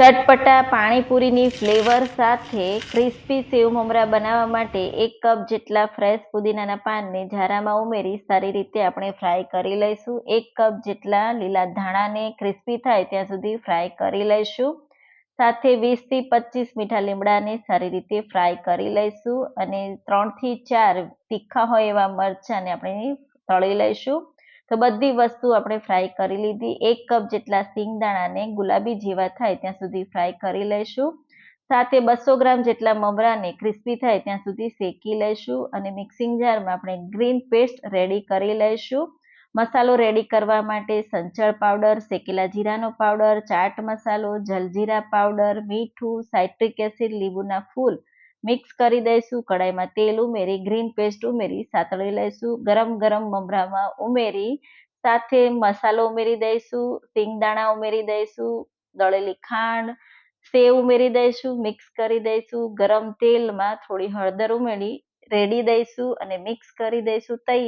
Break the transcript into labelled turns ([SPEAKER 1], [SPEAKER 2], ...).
[SPEAKER 1] ચટપટા પાણીપુરીની flavour સાથે crispy સેવ મમરા બનાવવા માટે એક કપ જેટલા ફ્રેશ પુદીનાના પાનને ઝારામાં ઉમેરી સારી રીતે આપણે ફ્રાય કરી લઈશું. એક કપ જેટલા લીલા ધાણાને ક્રિસ્પી થાય ત્યાં સુધી ફ્રાય કરી લઈશું. સાથે વીસથી પચીસ મીઠા લીમડાને સારી રીતે ફ્રાય કરી લઈશું અને ત્રણથી ચાર તીખા હોય એવા મરચાંને આપણે તળી લઈશું. તો બધી વસ્તુ આપણે ફ્રાય કરી લીધી. એક કપ જેટલા સિંગદાણાને ગુલાબી જેવા થાય ત્યાં સુધી ફ્રાય કરી લઈશું. સાથે બસો ગ્રામ જેટલા મમરાને ક્રિસ્પી થાય ત્યાં સુધી શેકી લઈશું અને મિક્સિંગ જારમાં આપણે ગ્રીન પેસ્ટ રેડી કરી લઈશું. મસાલો રેડી કરવા માટે સંચળ પાવડર શેકેલા જીરાનો પાવડર ચાટ મસાલો, જલજીરા પાવડર મીઠું સાઇટ્રિક એસિડ લીંબુના ફૂલ મિક્સ કરી દઈશું કડાઈમાં તેલ ઉમેરી, ગ્રીન પેસ્ટ ઉમેરી, સાતળી લઈશું, ગરમ ગરમ મમરામાં ઉમેરી, સાથે મસાલો ઉમેરી દઈશું, સિંગદાણા ઉમેરી દઈશું, દળેલી ખાંડ, સેવ ઉમેરી દઈશું, મિક્સ કરી દઈશું, ગરમ તેલમાં થોડી હળદર ઉમેરી, રેડી દઈશું અને મિક્સ કરી દઈશું તૈયાર.